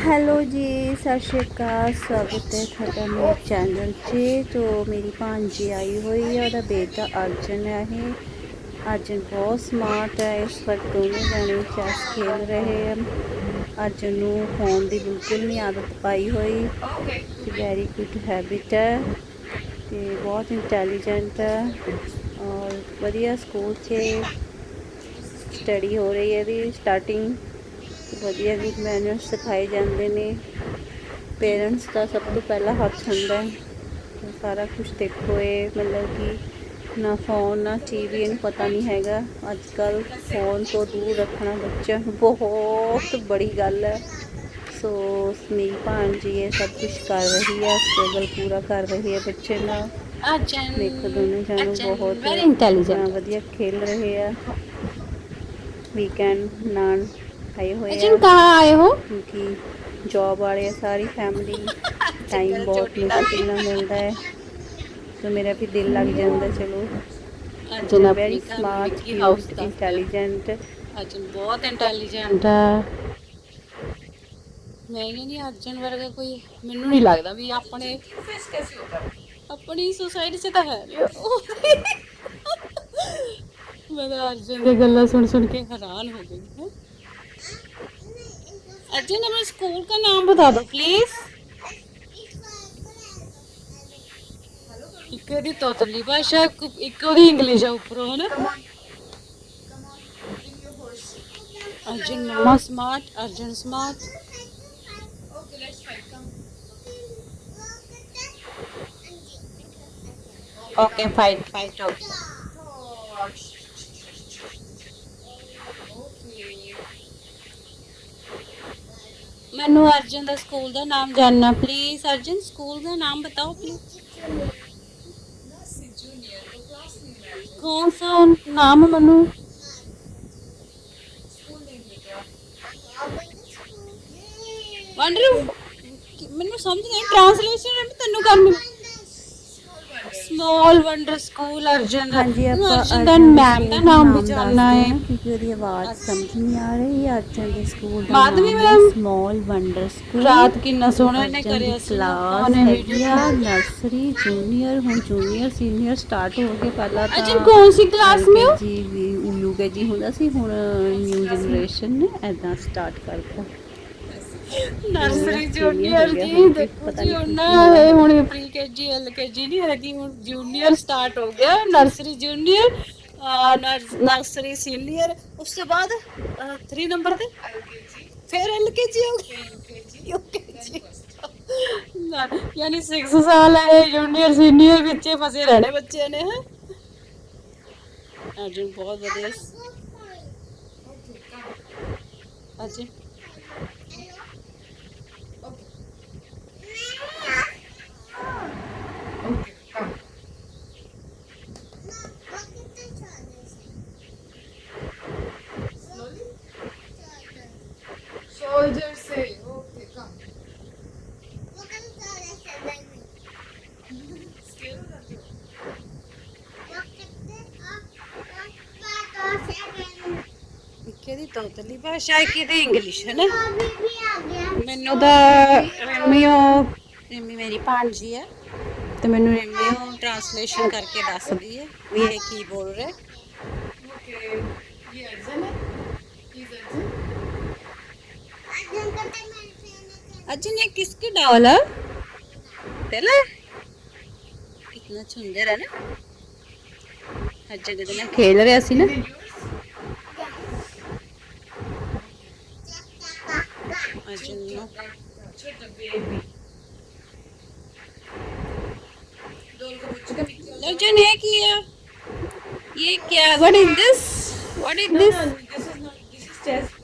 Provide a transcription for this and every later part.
Hello ਜੀ, ਸਤਿ ਸ਼੍ਰੀ ਅਕਾਲ, ਸਵਾਗਤ ਹੈ ਤੁਹਾਡਾ ਮੇਰੇ ਚੈਨਲ 'ਤੇ। ਤੋ ਮੇਰੀ ਭਾਂਜੀ ਆਈ ਹੋਈ ਹੈ ਉਹਦਾ ਬੇਟਾ ਅਰਜਨ ਹੈ ਇਹ। ਅਰਜਨ ਬਹੁਤ ਸਮਾਰਟ ਹੈ ਇਸ ਵਕਤ ਦੋਵੇਂ ਜਾਣੇ ਚੈਸ ਖੇਡ ਰਹੇ ਹਨ ਅਰਜਨ ਨੂੰ ਫੋਨ ਦੀ ਬਿਲਕੁਲ ਨਹੀਂ ਆਦਤ ਪਾਈ ਹੋਈ। ਤੇ ਵੈਰੀ ਗੁੱਡ ਹੈਬਿਟ ਹੈ ਤੇ ਬਹੁਤ ਇੰਟੈਲੀਜੈਂਟ ਹੈ ਔਰ ਵਧੀਆ ਸਕੂਲ 'ਚ ਸਟੱਡੀ ਹੋ ਰਹੀ ਹੈ ਇਹਦੀ ਸਟਾਰਟਿੰਗ ਵਧੀਆ ਵੀ ਮੈਨਰਸ ਸਿਖਾਏ ਜਾਂਦੇ ਨੇ। ਪੇਰੈਂਟਸ ਦਾ ਸਭ ਤੋਂ ਪਹਿਲਾ ਹੱਥ ਹੁੰਦਾ ਹੈ। ਸਾਰਾ ਕੁਝ ਦੇਖੋ ਇਹ ਮਤਲਬ ਕਿ ਨਾ ਫੋਨ ਨਾ ਟੀਵੀ ਇਹਨੂੰ ਪਤਾ ਨਹੀਂ ਹੈਗਾ। ਅੱਜ ਕੱਲ ਫੋਨ ਤੋਂ ਦੂਰ ਰੱਖਣਾ ਬੱਚਿਆਂ ਨੂੰ ਬਹੁਤ ਬੜੀ ਗੱਲ ਹੈ। ਸੋ ਮੇਰੀ ਭਾਣਜੀ ਇਹ ਸਭ ਕੁਝ ਕਰ ਰਹੀ ਹੈ ਸਟਰਗਲ ਪੂਰਾ ਕਰ ਰਹੀ ਹੈ ਬੱਚੇ ਨਾਲ। Arjun. ਦੇਖੋ ਦੋਨੋਂ ਜਾਨੂੰ ਬਹੁਤ intelligent. ਹਾਂ, ਵਧੀਆ ਖੇਲ ਰਹੇ ਆ। ਵੀਕਐਂਡ ਨਾਨ ਆਏ ਹੋਏ ਅਜਨ ਕਹਾਂ ਆਏ ਹੋ? ਕਿਉਂਕਿ ਜੌਬ ਵਾਲੇ ਆ ਸਾਰੀ ਫੈਮਿਲੀ ਟਾਈਮ ਬਹੁਤ ਮੁਸ਼ਕਿਲ ਮਿਲਦਾ ਹੈ। ਸੋ ਮੇਰਾ ਵੀ ਦਿਲ ਲੱਗ ਜਾਂਦਾ ਚਲੋ। Arjan very smart house intelligent Arjan ਬਹੁਤ ਇੰਟੈਲੀਜੈਂਟ ਹੈ ਮੈਂ ਕਹਿੰਦੀ ਅਰਜਨ ਵਰਗਾ ਕੋਈ ਮੈਨੂੰ ਨਹੀਂ ਲੱਗਦਾ ਵੀ ਆਪਣੇ ਫੇਸ ਕੈਸੀ ਹੋਗਾ ਆਪਣੀ ਸੁਸਾਇਟੀ 'ਚ ਤਾਂ ਹੈ ਮੈਂ ਤਾਂ ਅਰਜਨ ਦੇ ਗੱਲਾਂ ਸੁਣ ਸੁਣ ਕੇ ਹੈਰਾਨ ਹੋ ਗਈ। अर्जुन हमें स्कूल का नाम बता दो प्लीज ਇੱਕ ਉਹਦੀ ਤੋਤਲੀ ਭਾਸ਼ਾ ਇੱਕ- ਇੱਕ ਉਹਦੀ ਇੰਗਲਿਸ਼ ਆ ਉੱਪਰੋਂ ਹਨਾ ਅਰਜਨ ਮਮਾ smart Arjan smart okay fight fight okay ਮੈਨੂੰ ਅਰਜਨ ਦਾ ਸਕੂਲ ਦਾ ਨਾਮ ਜਾਨਣਾ ਪਲੀਜ਼ ਅਰਜਨ ਸਕੂਲ ਦਾ ਨਾਮ बताओ प्लीज कौन सा नाम है मनु ਵੰਡਰ ਮੈਨੂੰ ਸਮਝ ਨਹੀਂ ਟ੍ਰਾਂਸਲੇਸ਼ਨ ਤੈਨੂੰ ਕਰਨੀ ਸਮਾਲ ਵੰਡਰ ਸਕੂਲ ਅਰਜਨ ਹਾਂਜੀ ਆਪਾਂ ਅਰਜਨ ਦਾ ਮੈਮ ਦਾ ਨਾਮ ਵੀ ਜਾਨਣਾ ਹੈ। ਕਿਉਂਕਿ ਉਹਦੀ ਆਵਾਜ਼ ਸਮਝ ਨਹੀਂ ਆ ਰਹੀ ਅਰਜਨ ਦੇ ਸਕੂਲ ਦਾ Madhavi ma'am small wonder school ਰਾਤ ਕਿੰਨਾ ਸੋਹਣਾ ਇਹਨੇ ਕਰਿਆ ਕਲਾਸ ਉਹਨੇ ਮੀਡੀਆ ਨਰਸਰੀ ਜੂਨੀਅਰ ਹੁਣ ਜੂਨੀਅਰ ਸੀਨੀਅਰ ਸਟਾਰਟ ਹੋ ਗਏ। ਪਹਿਲਾਂ ਤਾਂ ਅਰਜਨ ਕੌਣ ਸੀ ਕਲਾਸ ਮੇ ਹੋ ਜੀ ਵੀ ਉਲੂ ਕੇ ਜੀ ਹੁੰਦਾ ਸੀ ਹੁਣ ਨਿਊ ਜਨਰੇਸ਼ਨ ਨੇ ਐਦਾਂ ਸਟਾਰਟ ਕਰਤਾ। ਨਰਸਰੀ Junior ਜੂਨੀਅਰ ਹੋ ਗਿਆ ਜੀ ਹੁਣ, ਦੇਖੋ ਪਤਾ ਜੀ ਨਹੀਂ ਉਹਨਾਂ ਹੈ ਹੁਣ ਪ੍ਰੀ ਕੇਜੀ ਐਲ ਕੇਜੀ ਨਹੀਂ ਹੈਗੀ ਹੁਣ ਜੂਨੀਅਰ ਸਟਾਰਟ ਹੋ ਗਿਆ ਨਰਸਰੀ ਜੂਨੀਅਰ ਨਰਸਰੀ ਸੀਨੀਅਰ ਉਸ ਤੋਂ ਬਾਅਦ 3 ਨੰਬਰ ਤੇ ਫਿਰ ਐਲ ਕੇਜੀ ਹੋ ਗਈ ਯੂਕੇਜੀ ਯਾਨੀ 6 ਸਾਲ ਹੈ ਜੂਨੀਅਰ ਸੀਨੀਅਰ ਵਿੱਚ ਹੀ ਫਸੇ ਰਹਿਣੇ ਬੱਚੇ ਨੇ ਹੈ। ਅਰਜੁਨ ਬਹੁਤ ਵਧੀਆ। Arjun Soldier say, okay, come. ਤੋਤਲੀ ਭਾਸ਼ਾ ਇੱਕੇ ਦੀ ਇੰਗਲਿਸ਼ ਹੈ ਨਾ ਮੈਨੂੰ ਤਾਂ ਰਮੀਓ ਰਮੀ ਮੇਰੀ ਭਾਣਜੀ ਹੈ ਤੇ ਮੈਨੂੰ ਰਮੀਓ ਟ੍ਰਾਂਸਲੇਸ਼ਨ ਕਰਕੇ ਦੱਸਦੀ ਹੈ ਵੀ ਇਹ ਕੀ ਬੋਲ ਰਿਹਾ अजन ये किसकी डॉल है तेला कितना सुंदर है ना हर जगह ना खेल रहे सी ना अर्जुन नो छोटा baby. अर्जुन ये किया ये क्या what is this what is No, this no, this is not, this is chess.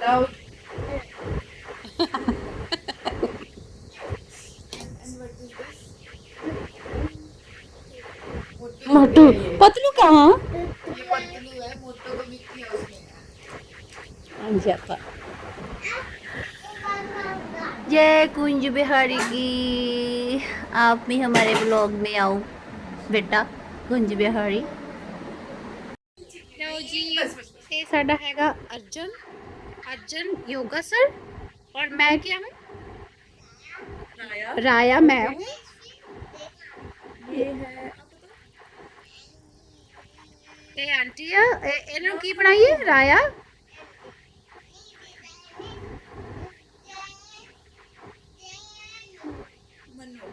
Loud. and what is this? मोटू मोटू पतलू कहाँ ये पतलू है मोटू को मिक्की हाउस में है जापा जय कुंज बिहारी की आप भी हमारे ब्लॉग में आओ बेटा कुंज बिहारी ਲਓ ਜੀ ਇਹ ਸਾਡਾ ਹੈਗਾ ਅਰਜਨ अर्जुन योगा सर और मैं क्या हूँ? राया, राया मैं ये है। ए आंटी इन्हों की बनाई है? राया?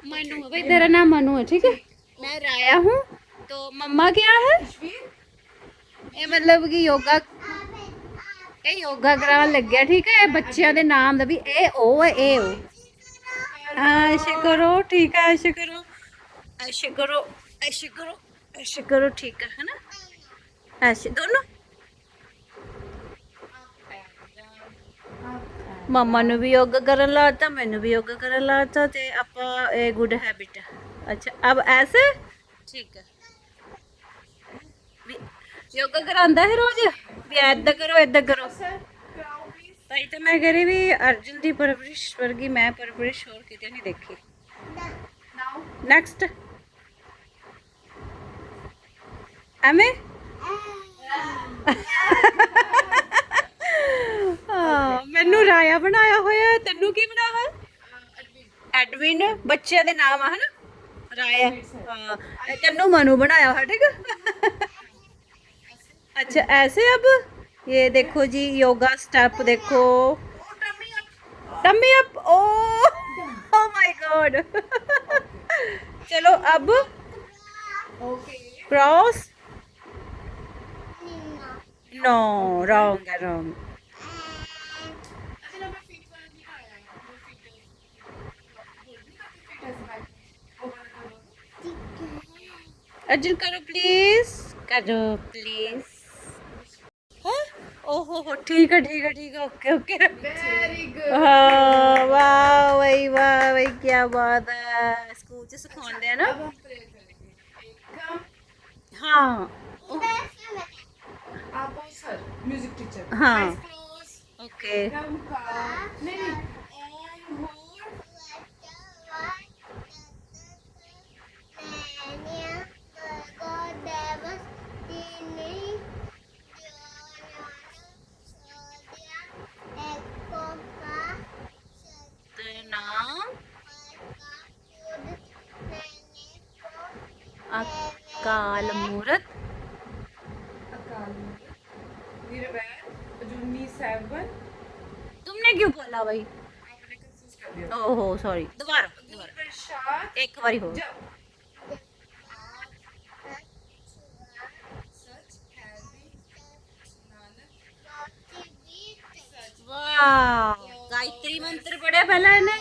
मनु। भाई तेरा नाम मनु है ठीक है? मैं राया हूँ तो मम्मा क्या है? ये मतलब कि योगा ਇਹ ਯੋਗਾ ਕਰਾਉਣ ਲੱਗਿਆ, ਠੀਕ ਹੈ? ਇਹ ਬੱਚਿਆਂ ਦੇ ਨਾਮ ਦਾ ਵੀ ਇਹ ਉਹ ਹੈ, ਇਹ ਉਹ। ਐਸ਼ ਕਰੋ, ਠੀਕ ਹੈ ਐਸ਼ ਕਰੋ। ਐਸ਼ ਕਰੋ ਐਸ਼ ਕਰੋ ਐਸ਼ ਕਰੋ, ਠੀਕ ਹੈ, ਹੈਨਾ? ਐਸ਼ ਦੋਨੋਂ ਮਮਾ ਨੂੰ ਵੀ ਯੋਗਾ ਕਰਨ ਲਾਤਾ, ਮੈਨੂੰ ਵੀ ਯੋਗਾ ਕਰਨ ਲਾਤਾ ਤੇ ਆਪਾਂ ਇਹ ਗੁੱਡ ਹੈਬਿਟ ਅੱਛਾ, ਅਬ ਐਸੇ? ਠੀਕ ਹੈ। ਯੋਗਾ ਕਰਾਂਦਾ ਹੈ ਰੋਜ਼? ਵੀ ਐਦਾਂ ਕਰੋ ਐਦਾਂ ਕਰੋ। ਭਾਈ ਤਾਂ ਮੈਂ ਕਰੀ ਵੀ ਅਰਜੁਨ ਦੀ ਪਰਵਰਿਸ਼ ਵਰਗੀ, ਮੈਂ ਪਰਵਰਿਸ਼ ਹੋਰ ਕਿਤੇ ਨਹੀਂ ਦੇਖੀ। ਨੈਕਸਟ ਐਵੇਂ? ਮੈਨੂੰ ਰਾਇਆ ਬਣਾਇਆ ਹੋਇਆ ਤੈਨੂੰ ਕੀ ਬਣਾਇਆ ਐਡਵਿਨ, ਬੱਚਿਆਂ ਦੇ ਨਾਮ ਆ, ਹਨਾ? ਰਾਇਆ ਤੈਨੂੰ ਮਨੂ ਬਣਾਇਆ ਹੋਇਆ, ਠੀਕ ਹੈ अच्छा ऐसे अब ये देखो जी योगा स्टेप देखो tummy up oh oh my god चलो अब क्रॉस नो रॉन्ग है रॉन्ग अच्छा ना मैं फीट वाला नहीं खाया है वो फीट फीट ऐसे बैठ वो वाला करो अर्जुन करो प्लीज करो प्लीज ਓਹੋ ਹੋ ਠੀਕ ਹੈ ਠੀਕ ਹੈ ਠੀਕ ਹੈ ਓਕੇ ਓਕੇ। ਵੈਰੀ ਗੁੱਡ ਹਾਂ ਵਾਓ ਵਈ ਵਾਓ ਵਈ ਕੀ ਬਾਤ ਹੈ। ਸਕੂਲ ਚ ਸਿਖਾਉਂਦੇ ਆ ਨਾ? ਹਾਂ। ਆਪਾਂ ਸਰ 뮤직 ਟੀਚਰ ਹਾਂ ਓਕੇ ਨਹੀਂ। अकाल ਮੂਰਤ ਅਕਾਲ ਮੂਰਤ तुमने क्यों बोला भाई? ओहो सॉरी दोबारा एक बार हो। गायत्री मंत्र पढ़े पहले इन्हें।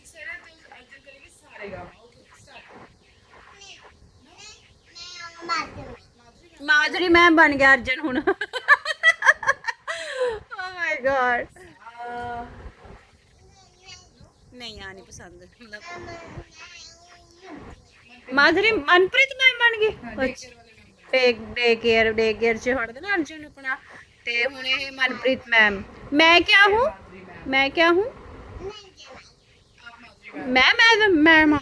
ਮਾਜਰੀ ਮੈਂ ਬਣ ਗਿਆ ਅਰਜਨ ਹੁਣ। ਓ ਮਾਈ ਗॉड ਨਹੀਂ, ਆ ਨਹੀਂ ਪਸੰਦ। ਮਾਜਰੀ ਮਨਪ੍ਰੀਤ ਮੈਂ ਬਣ ਗਈ? ਟੇਕ ਡੇ ਕੇਅਰ ਡੇ ਕੇਅਰ ਚ ਹੜਦੇ ਨਾ ਅਰਜਨ ਆਪਣਾ। ਤੇ ਹੁਣ ਇਹ ਮਨਪ੍ਰੀਤ ਮੈਮ ਮੈਂ ਕਿਆ ਹੂੰ? ਮੈਂ ਕਿਆ ਹੂੰ? ਮੈਂ ਮੈਂ ਮੈਂ।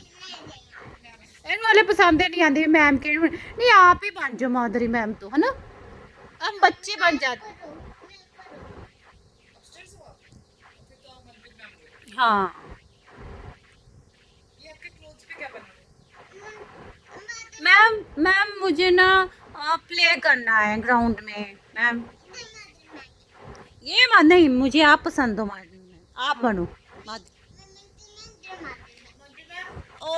ਇਹਨੂੰ ਵਾਲੇ ਪਸੰਦ ਹੀ ਨਹੀਂ ਆਉਂਦੀ ਮੈਮ ਕਿਹੜੀ ਬਣ- ਨਹੀਂ ਆਪ ਹੀ ਬਣ ਜਾ ਮਾਧੁਰੀ ਮੈਮ ਤੋਂ ਹਨਾ ਹਮ ਬੱਚੇ बन जाते अपस्टेयर्स हो आप फिर तो हम अर्जुन मैम हुए हाँ ये आपके क्लोथ्स पे क्या बना है मैम मैम मुझे ना प्ले करना है ग्राउंड में मैम ये मा- नहीं मुझे आप पसंद हो माधुरी मैम आप बनो माधुरी मंजू मैम ओ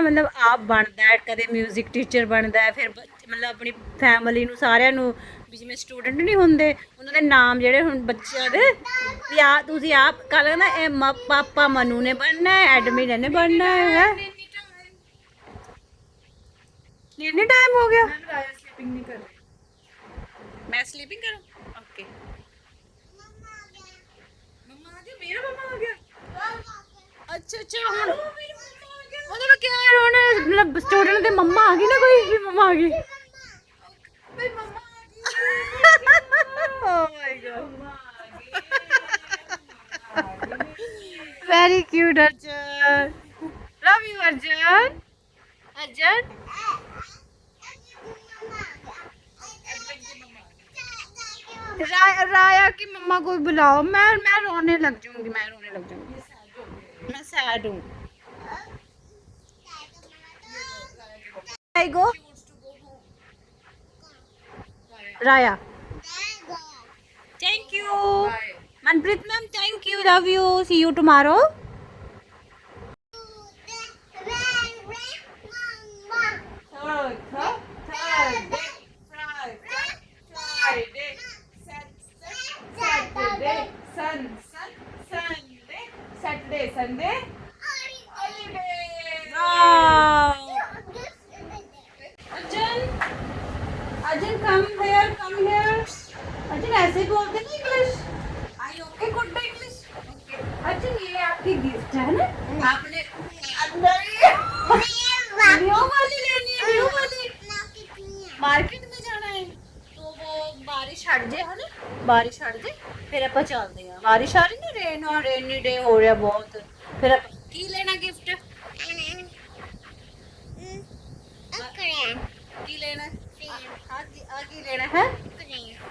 ਮਤਲਬ ਆਪ ਬਣਦਾ ਹੈ ਕਦੇ 뮤직 ਟੀਚਰ ਬਣਦਾ ਹੈ ਫਿਰ ਬੱਚ- ਮਤਲਬ ਆਪਣੀ ਫੈਮਿਲੀ ਨੂੰ ਸਾਰਿਆਂ ਨੂੰ ਵੀ ਜਿਵੇਂ ਸਟੂਡੈਂਟ ਨਹੀਂ ਹੁੰਦੇ ਉਹਨਾਂ ਦੇ ਨਾਮ ਜਿਹੜੇ ਹੁਣ ਬੱਚਿਆਂ ਦੇ ਵੀ ਆ ਤੁਸੀਂ ਆਪ ਕੱਲ ਕਹਿੰਦਾ ਇਹ ਮ- ਪਾਪਾ ਮਨੂ ਨੇ ਬਣਨਾ ਹੈ ਐਡਮਿਨ ਨੇ ਬਣਨਾ ਹੈ ਹੈਂ? ਕਿੰਨੀ ਟਾਈਮ ਹੋ ਗਿਆ मैम राया स्लीपिंग नहीं कर रही ਮੈਂ ਸਲੀਪਿੰਗ ਕਰਾਂ ਓਕੇ मम्मा आ गया मेरा मम्मा आ गया ਅੱਛਾ ਅੱਛਾ ਹੁਣ ਉਹਨਾਂ ਨੂੰ ਕਿਹਾ ਯਾਰ ਹੁਣ ਮਤਲਬ ਸਟੂਡੈਂਟ ਦੇ ਮੰਮਾ ਆ ਗਈ ਨਾ ਕੋਈ, ਵੀ ਮੰਮਾ ਆ ਗਈ ਬਈ ਮੰਮਾ ਆ ਗਈ ਓ my god very cute Arjan love you Arjan Arjan Raya की मम्मा को बुलाओ मैं मैं रोने लग जाऊंगी, मैं रोने लग जाऊंगी। मैं सैड हूँ। I go? Raya. Thank you. Manpreet ma'am, thank you. Love you. See you tomorrow. ऐसे बोलते नहीं इंग्लिश आई ओके गुड डे इंग्लिश अच्छा ये आपकी गिफ्ट है ना? आपने अंदर न्यू वाली लेनी है न्यू वाली मार्केट में जाना है। तो वो बारिश हट जाए है ना? बारिश हट जाए फिर आप चलते हैं। बारिश आ रही ना? रेन और रेनी डे हो रहा बहुत। फिर आप की लेना गिफ्ट की लेना आगे लेना है?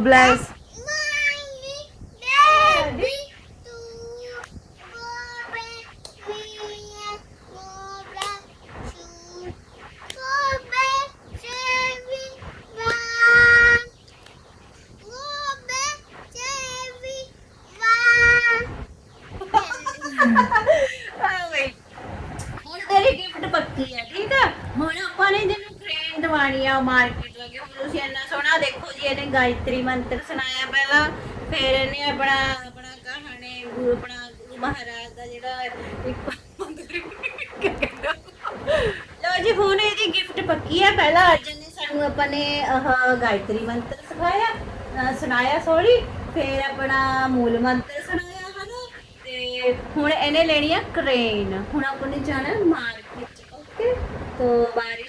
Bless ਗਾਇਤਰੀ ਮੰਤਰ ਸੁਣਾਇਆ ਪਹਿਲਾਂ, ਫਿਰ ਇਹਨੇ ਆਪਣਾ ਆਪਣਾ ਕਹਾਣੀ ਗੁਰੂ, ਆਪਣਾ ਗੁਰੂ ਮਹਾਰਾਜ ਦਾ ਜਿਹੜਾ ਇੱਕ ਲੋ ਜੀ, ਹੁਣ ਇਹਦੀ ਗਿਫਟ ਪੱਕੀ ਹੈ ਪਹਿਲਾਂ ਅਰਜਨ ਨੇ ਸਾਨੂੰ ਆਪਾਂ ਨੇ ਆਹ ਗਾਇਤਰੀ ਮੰਤਰ ਸਿਖਾਇਆ ਸੁਣਾਇਆ ਸੋਰੀ ਫਿਰ ਆਪਣਾ ਮੂਲ ਮੰਤਰ ਸੁਣਾਇਆ, ਹਨਾ? ਤੇ ਹੁਣ ਇਹਨੇ ਲੈਣੀ ਆ ਕ੍ਰੇਨ ਹੁਣ ਆਪਾਂ ਨੇ ਜਾਣਾ ਮਾਰਕੀਟ ਓਕੇ ਤੋਂ ਬਾਰੀ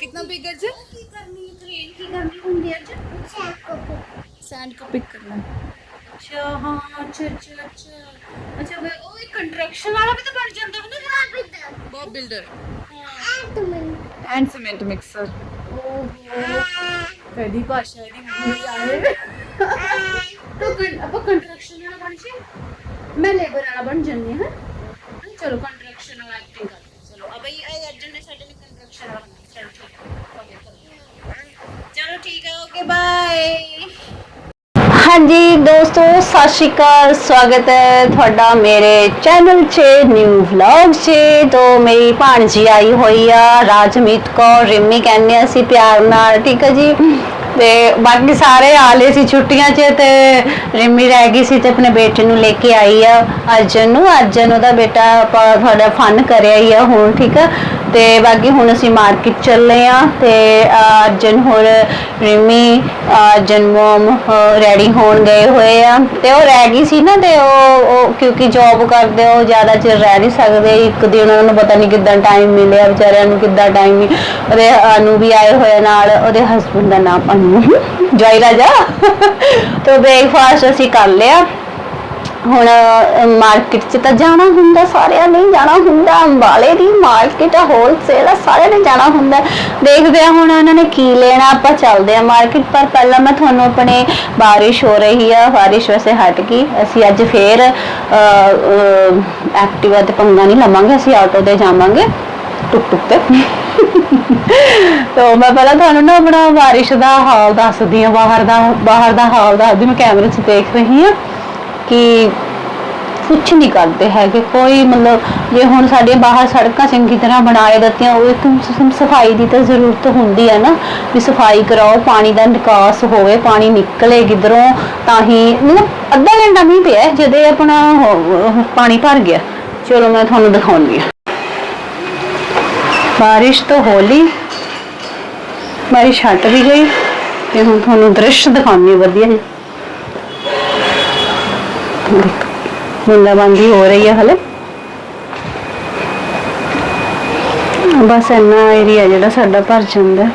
कितना पिक कर सैंड को पिक करना। अच्छा, हाँ, अच्छा अच्छा अच्छा, अच्छा भाई ओ एक कंस्ट्रक्शन वाला भी तो बन जाता है ना? Bob builder and cement mixer कधी का शायरी मुली आहे तो आपण कंस्ट्रक्शन वाला बनशील मैं लेबर वाला बन जन्नी है। चलो कंट्रक्शन वाला एक्टिंग करते चलो अब ये ਚਲੋ ਠੀਕ ਹੈ ਓਕੇ ਬਾਏ ਹਾਂਜੀ ਦੋਸਤੋ, ਸਤਿ ਸ਼੍ਰੀ ਅਕਾਲ, ਸਵਾਗਤ ਹੈ ਤੁਹਾਡਾ ਮੇਰੇ ਚੈਨਲ 'ਚ ਨਿਊ ਵਲੌਗ 'ਚ। ਤੋਂ ਮੇਰੀ ਭਾਣਜੀ ਆਈ ਹੋਈ ਆ, ਰਾਜਮੀਤ ਕੌਰ, ਰਿੰਮੀ ਕਹਿੰਦੇ ਆ ਅਸੀਂ ਪਿਆਰ ਨਾਲ, ਠੀਕ ਹੈ ਜੀ? ਤੇ ਬਾਕੀ ਸਾਰੇ ਆਲੇ ਸੀ ਛੁੱਟੀਆਂ 'ਚ ਤੇ ਰਿੰਮੀ ਰਹਿ ਗਈ ਸੀ ਤੇ ਆਪਣੇ ਬੇਟੇ ਨੂੰ ਲੈ ਕੇ ਆਈ ਆ। ਅਰਜਨ ਨੂੰ, ਅਰਜਨ ਉਹਦਾ ਬੇਟਾ ਆਪਾਂ ਤੁਹਾਡਾ ਫਨ ਕਰਿਆ ਹੀ ਆ ਹੁਣ, ਠੀਕ ਆ? ਤੇ ਬਾਕੀ ਹੁਣ ਅਸੀਂ ਮਾਰਕੀਟ ਚੱਲੇ ਆ ਤੇ ਅਰਜਨ ਹੋਰ ਰਿਮੀ ਅਰਜਨ ਮੋਮ ਰੈਡੀ ਹੋਣ ਗਏ ਹੋਏ ਆ। ਤੇ ਉਹ ਰਹਿ ਗਈ ਸੀ ਨਾ ਤੇ ਉਹ ਉਹ ਕਿਉਂਕਿ ਜੌਬ ਕਰਦੇ ਉਹ ਜ਼ਿਆਦਾ ਚਿਰ ਰਹਿ ਨਹੀਂ ਸਕਦੇ। ਇੱਕ ਦਿਨ ਉਹਨਾਂ ਨੂੰ ਪਤਾ ਨਹੀਂ ਕਿੱਦਾਂ ਟਾਈਮ ਮਿਲਿਆ, ਵਿਚਾਰਿਆਂ ਨੂੰ ਕਿੱਦਾਂ ਟਾਈਮ ਉਹਦੇ ਅਨੂ ਵੀ ਆਏ ਹੋਏ ਨਾਲ, ਉਹਦੇ ਹਸਬੰਡ ਦਾ ਨਾਮ ਅਨੂ। ਜੈ ਰਾਜਾ। ਤੇ ਬ੍ਰੇਕਫਾਸਟ ਅਸੀਂ ਕਰ ਲਿਆ। ਹੁਣ ਮਾਰਕੀਟ 'ਚ ਤਾਂ ਜਾਣਾ ਹੁੰਦਾ ਸਾਰਿਆਂ ਨੇ, ਜਾਣਾ ਹੁੰਦਾ, ਅੰਬਾਲੇ ਦੀ ਮਾਰਕੀਟ ਆ ਹੋਲਸੇਲ ਆ, ਸਾਰਿਆਂ ਨੇ ਜਾਣਾ ਹੁੰਦਾ। ਦੇਖਦੇ ਆ ਹੁਣ ਉਹਨਾਂ ਨੇ ਕੀ ਲੈਣਾ, ਆਪਾਂ ਚੱਲਦੇ ਆ ਮਾਰਕੀਟ ਪਰ। ਪਹਿਲਾਂ ਮੈਂ ਤੁਹਾਨੂੰ ਆਪਣੇ ਬਾਰਿਸ਼ ਹੋ ਰਹੀ ਆ, ਬਾਰਿਸ਼ ਵੈਸੇ ਹਟ ਗਈ। ਅਸੀਂ ਅੱਜ ਫੇਰ ਐਕਟਿਵਾ ਤੇ ਪੰਗਾ ਨਹੀਂ ਲਵਾਂਗੇ, ਅਸੀਂ ਆਟੋ ਤੇ ਜਾਵਾਂਗੇ। ਟੁਕ ਟੁਕ ਤੇ। ਤੋ ਮੈਂ ਪਹਿਲਾਂ ਤੁਹਾਨੂੰ ਨਾ ਆਪਣਾ ਬਾਰਿਸ਼ ਦਾ ਹਾਲ ਦੱਸਦੀ ਆ, ਬਾਹਰ ਦਾ ਬਾਹਰ ਦਾ ਹਾਲ ਦੱਸਦੀ, ਮੈਂ ਕੈਮਰੇ 'ਚ ਦੇਖ ਰਹੀ ਆ। ਕਿ ਕੁਛ ਨਹੀਂ ਕਰਦੇ ਹੈਗੇ, ਕੋਈ ਮਤਲਬ ਜੇ ਹੁਣ ਸਾਡੇ ਬਾਹਰ ਸੜਕਾਂ ਚੰਗੀ ਤਰ੍ਹਾਂ ਬਣਾਏ ਦਿੱਤੀਆਂ, ਉਹ ਇੱਕ ਸਫ਼ਾਈ ਦੀ ਤਾਂ ਜ਼ਰੂਰਤ ਹੁੰਦੀ ਹੈ ਨਾ, ਵੀ ਸਫ਼ਾਈ ਕਰਾਓ, ਪਾਣੀ ਦਾ ਨਿਕਾਸ ਹੋਵੇ, ਪਾਣੀ ਨਿਕਲੇ ਕਿਧਰੋਂ, ਤਾਂ ਹੀ ਮਤਲਬ ਅੱਧਾ ਘੰਟਾ ਨਹੀਂ ਪਿਆ ਜਦੇ ਆਪਣਾ ਪਾਣੀ ਭਰ ਗਿਆ। ਚਲੋ ਮੈਂ ਤੁਹਾਨੂੰ ਦਿਖਾਉਂਦੀ ਹਾਂ। ਬਾਰਿਸ਼ ਤਾਂ ਹੋਲੀ ਬਾਰਿਸ਼ ਹਟ ਵੀ ਗਈ, ਤੇ ਹੁਣ ਤੁਹਾਨੂੰ ਦ੍ਰਿਸ਼ ਦਿਖਾਉਣੀ ਵਧੀਆ ਜਿਹਾ। ਬੂੰਦਾਬਾਂਦੀ ਹੋ ਰਹੀ ਹੈ ਹਲੇ। ਬਸ ਇੰਨਾ ਏਰੀਆ ਜਿਹੜਾ ਸਾਡਾ ਭਰ ਜਾਂਦਾ।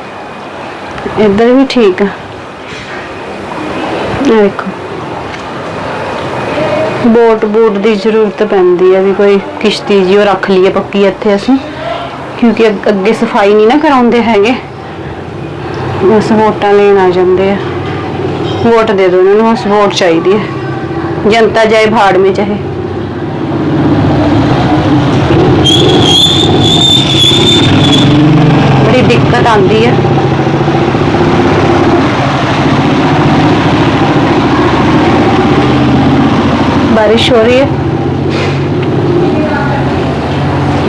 ਇੱਧਰ ਵੀ ਠੀਕ ਆ। ਇਹ ਦੇਖੋ ਬੋਟ ਬੋਟ ਦੀ ਜ਼ਰੂਰਤ ਪੈਂਦੀ ਹੈ ਵੀ ਕੋਈ ਕਿਸ਼ਤੀ ਜੀ ਉਹ ਰੱਖ ਲਈਏ ਪੱਕੀ ਇੱਥੇ ਅਸੀਂ। ਕਿਉਂਕਿ ਅੱਗੇ ਸਫ਼ਾਈ ਨਹੀਂ ਨਾ ਕਰਾਉਂਦੇ ਹੈਗੇ। ਬਸ ਵੋਟਾਂ ਲੈਣ ਆ ਜਾਂਦੇ ਆ। ਵੋਟ ਦੇ ਦਿਓ ਉਹਨਾਂ ਨੂੰ, ਬਸ ਵੋਟ ਚਾਹੀਦੀ ਹੈ जनता जाए भाड़ में चाहे बड़ी दिक्कत आती है। बारिश हो रही है।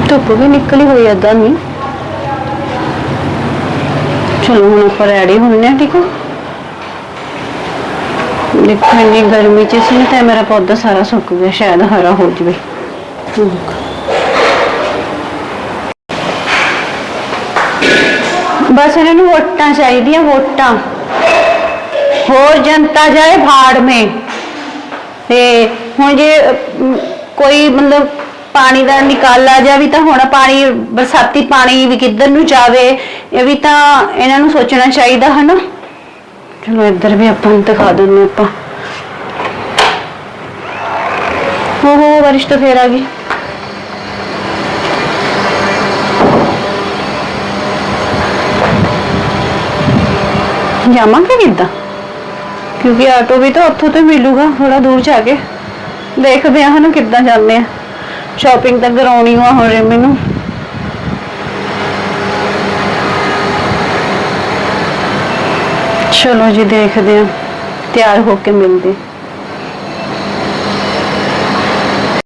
धुप भी निकली हुई अदा नहीं। चलो हम आप रेडी होने ठीक है? ਦੇਖੋ ਇੰਨੀ ਗਰਮੀ ਚ ਸੀ ਤੇ ਮੇਰਾ ਪੌਦਾ ਸਾਰਾ ਸੁੱਕ ਗਿਆ ਸ਼ਾਇਦ ਹਰਾ ਹੋ ਜਵੇ। ਬਸ ਇਹਨਾਂ ਨੂੰ ਵੋਟਾਂ ਚਾਹੀਦੀਆਂ ਵੋਟਾਂ। ਹੋਰ ਜਨਤਾ ਜਾਏ ਭਾੜ ਮੇ। ਤੇ ਹੁਣ ਜੇ ਅਮ, ਕੋਈ ਮਤਲਬ ਪਾਣੀ ਦਾ ਨਿਕਾਲਾ ਜਾ ਵੀ ਤਾਂ ਹੁਣ ਪਾਣੀ ਬਰਸਾਤੀ ਪਾਣੀ ਵੀ ਕਿੱਧਰ ਨੂੰ ਜਾਵੇ ਇਹ ਵੀ ਤਾਂ ਇਹਨਾਂ ਨੂੰ ਸੋਚਣਾ ਚਾਹੀਦਾ ਹਨਾ? ਚਲੋ ਇੱਧਰ ਵੀ ਆਪਾਂ ਨੂੰ ਦਿਖਾ ਦਿੰਦੇ ਆਪਾਂ। ਹੋ ਹੋ ਬਾਰਿਸ਼ ਤਾਂ ਫੇਰ ਆ ਗਈ ਜਾਵਾਂਗੇ ਕਿੱਦਾਂ ਕਿਉਂਕਿ ਆਟੋ ਵੀ ਤਾਂ ਉੱਥੋਂ ਤੇ ਮਿਲੂਗਾ ਥੋੜਾ ਦੂਰ ਜਾ ਕੇ ਦੇਖਦੇ ਹਾਂ ਹਨ ਕਿੱਦਾਂ ਜਾਂਦੇ ਆ ਸ਼ਾਪਿੰਗ ਤਾਂ ਕਰਾਉਣੀ ਆ ਹੁਣ ਮੈਨੂੰ ਚਲੋ ਜੀ ਦੇਖਦੇ ਆ ਤਿਆਰ ਹੋ ਕੇ ਮਿਲਦੇ